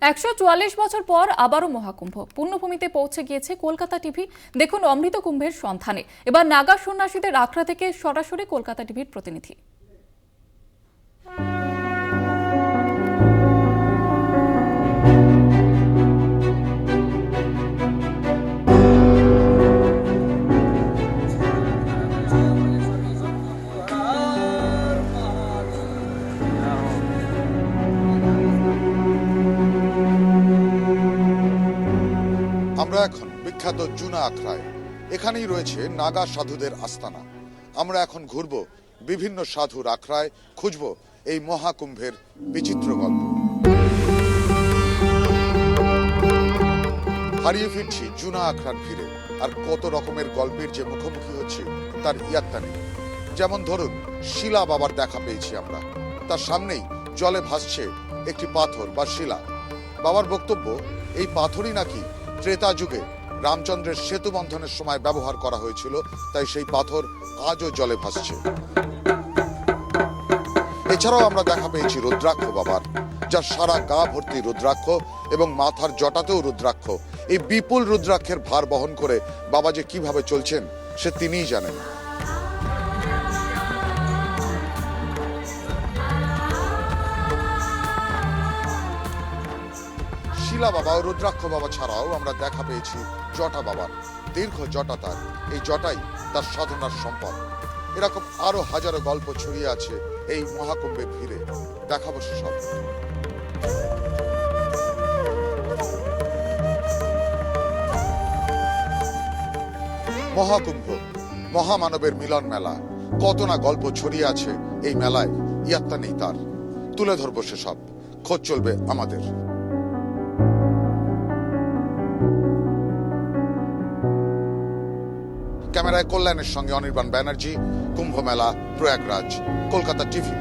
একশো চুয়াল্লিশ বছর পর আবারও মহাকুম্ভ। পূর্ণভূমিতে পৌঁছে গিয়েছে কলকাতা টিভি। দেখুন অমৃত কুম্ভের সন্ধানে। এবার নাগা সন্ন্যাসীদের আখড়া থেকে সরাসরি কলকাতা টিভির প্রতিনিধি। আমরা এখন বিখ্যাত জুনা আখড়ায়। এখানেই রয়েছে নাগা সাধুদের আস্তানা। আমরা এখন ঘুরব বিভিন্ন সাধুর আখড়ায়, খুঁজব এই মহাকুম্ভের বিচিত্র গল্প। হারিয়ে ফিরছি জুনা আখড়ার ভিড়ে, আর কত রকমের গল্পের যে মুখোমুখি হচ্ছে তার ইয়াত্তা নেই। যেমন ধরুন, শিলা বাবার দেখা পেয়েছি আমরা। তার সামনেই জলে ভাসছে একটি পাথর বা শিলা। বাবার বক্তব্য, এই পাথরই নাকি ত্রেতা যুগে রামচন্দ্রের সেতু বন্ধনের সময় ব্যবহার করা হয়েছিল, তাই সেই পাথর আজও জলে ভাসছে। এছাড়াও আমরা দেখা পেয়েছি রুদ্রাক্ষ বাবার যা সারা গা ভর্তি রুদ্রাক্ষ এবং মাথার জটাতেও রুদ্রাক্ষ। এই বিপুল রুদ্রাক্ষের ভার বহন করে বাবা যে কীভাবে চলছেন, সে তিনিই জানেন। শিলা বাবা ও রুদ্রাক্ষ বাবা ছাড়াও আমরা দেখা পেয়েছি জটা বাবার, দীর্ঘ জটা তার। এই জটাই তার সাধনার সম্পদ। এরকম আরও হাজারো গল্প ছড়িয়ে আছে এই মহাকুম্ভে ভিড়ে। দেখাবো সব মহাকুম্ভ, মহামানবের মিলন মেলা। কত না গল্প ছড়িয়ে আছে এই মেলায়, ইয়াত্তা নেই তার। তুলে ধরবো সেসব। খোঁজ চলবে আমাদের। ক্যামেরায় কল্যাণের সঙ্গে অনির্বাণ ব্যানার্জি কুম্ভ মেলা প্রয়াগরাজ কলকাতা টিভি।